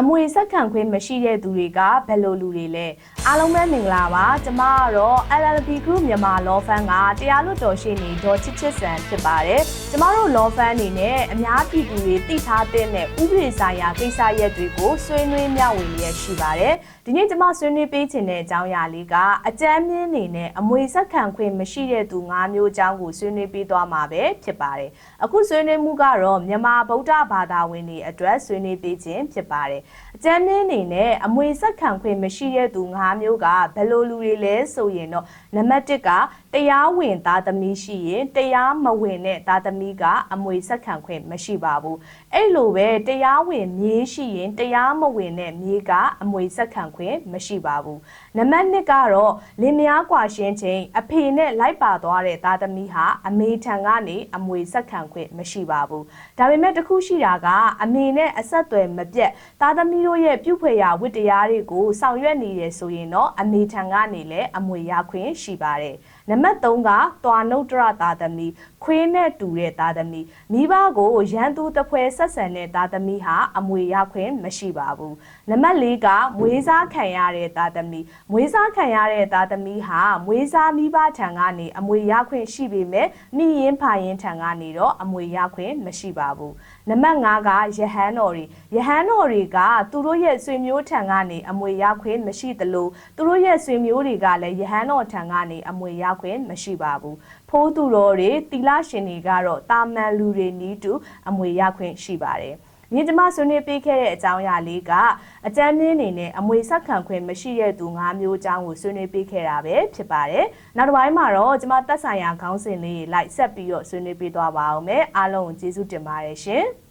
အမွေဆက်ခံခွင့်မရှိတဲ့သူတွေကဘယ်လိုလူတွေလဲအားလုံးပဲမင်္ဂလာပါကျမကတော့ LLB Group မြန်မာ Law Firm ကတရားလွတ်တော်ရှေ့နေဒေါ်ချစ်ချစ်စံဖြစ်ပါတယ်ကျမတို့ Law Firm အနေနဲ့အများပြည်သူတွေသိထားတဲ့ဥပဒေဆိုင်ရာကိစ္စရပ်တွေကိုဆွေးနွေးမျှဝေလျက်ရှိပါတယ်ဒီနေ့ကျမဆွေးနွေးပေးချင်တဲ့အကြောင်းအရာလေးကအကြမ်းမြင့်နေနဲ့အမွေဆက်ခံခွင့်မရှိတဲ့သူ၅မျိုးအကြောင်းကိုဆွေးနွေးပေးသွားမှာပဲဖြစ်ပါတယ်အခုဆွေးနွေးမှုကတော့မြန်မာဗုဒ္ဓဘာသာဝင်တွေအတွက်ဆွေးနွေးပေးခြင်းဖြစ်ပါတယ်အကြမ်းမြင့်နေနဲ့အမွေဆက်ခံခွင့်မရှိတဲ့သူ၅မျိုးကဘယ်လိုလူတွေလဲဆိုရင်တော့နံပါတ်1က တရားဝင်သားသမီးရှိရင်တရားမဝင်တဲ့သားသမီးကအမွေဆက်ခံခွင့်မရှိပါဘူးအဲ့လိုပဲတရားဝင်မြေးရှိရင်တရားမဝင်တဲ့မြေးကအမွေဆက်ခံခွင့်မရှိပါဘူးနံပါတ်1ကတော့လင်မယားကွာရှင်းချိန်အဖေနဲ့လိုက်ပါသွားတဲ့သားသမီးဟာအမေထံကနေအမွေဆက်ခံခွင့်မရှိပါဘူးဒါပေမဲ့တခုရှိတာကအမေနဲ့အဆက်အသွယ်မပြတ်သားသမီးတို့ရဲ့ပြုဖွဲ့ရာဝတ္တရားတွေကိုဆောင်ရွက်နေရဆိုရင်တော့အမေထံကနေလည်းအမွေရခွင့်ရှိပါတယ်နံတ်3ကတွာနုတ်တရသားသမီးခွေးနဲ့တူတဲ့သားသမီးမိဘကိုရန်သူတစ်ဖွဲဆက်ဆံတဲ့သားသမီးဟာအမွေရခွင့်မရှိပါဘူးနံပါတ်4ကမွေးစားခံရတဲ့သားသမီးမွေးစားခံရတဲ့သားသမီးဟာမွေးစားမိဘထံကနေအမွေရခွင့်ရှိပေမဲ့မိရင်ဖာရင်ထံကနေတော့အမွေရခွင့်မရှိပါဘူးနံပါတ်5ကယဟန်တော်တွေယဟန်တော်တွေကသူတို့ရဲ့ဆွေမျိုးထံကနေအမွေရခွင့်မရှိသလိုသူတို့ရဲ့ဆွေမျိုးတွေကလည်းယဟန်တော်ထံကနေအမွေရခွင့်မရှိပါဘူးဖိုးသူတော်တွေတီလာရှင်တွေကတော့တာမန်လူတွေနီးတူအမွေရခွင့်ရှိပါတယ်မြင့်ကျမဆွေးနွေးပေးခဲ့တဲ့အကြောင်းအရာလေးကအကြမ်းမြင့်နေနဲ့အမွေဆက်ခံခွင့်မရှိတဲ့သူ၅မျိုးအကြောင်းကိုဆွေးနွေးပေးခဲ့တာပဲဖြစ်ပါတယ်။နောက်တစ်ပိုင်းမှာတော့ကျမသက်ဆိုင်ရာခေါင်းစဉ်လေးလိုက်ဆက်ပြီးတော့ဆွေးနွေးပေးသွားပါအောင်မယ်။အားလုံးကိုကျေးဇူးတင်ပါတယ်ရှင်။